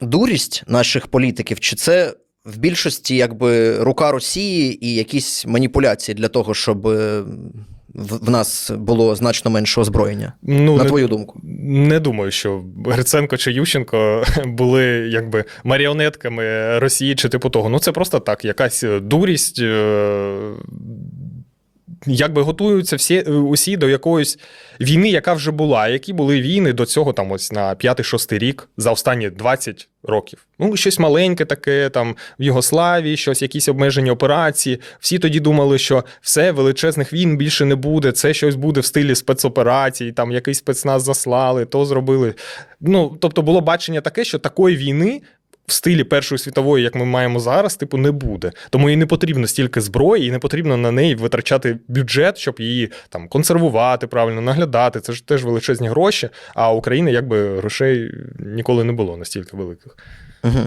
дурість наших політиків, чи це в більшості якби рука Росії і якісь маніпуляції для того, щоб е, в, в нас було значно менше озброєння? Ну, На не, твою думку. не думаю, що Гриценко чи Ющенко були якби маріонетками Росії чи типу того. Ну, це просто так, якась дурість. Е, Якби готуються всі усі до якоїсь війни, яка вже була. Які були війни до цього, там ось на 5-6 рік за останні 20 років. Ну, щось маленьке таке, там в Югославії, щось, якісь обмежені операції. Всі тоді думали, що все, величезних війн більше не буде. Це щось буде в стилі спецоперацій, там якийсь спецназ заслали, то зробили. Ну, тобто, було бачення таке, що такої війни. В стилі Першої світової, як ми маємо зараз, типу, не буде. Тому їй не потрібно стільки зброї, і не потрібно на неї витрачати бюджет, щоб її там консервувати, правильно наглядати. Це ж теж величезні гроші. А Україна якби грошей ніколи не було настільки великих. Угу.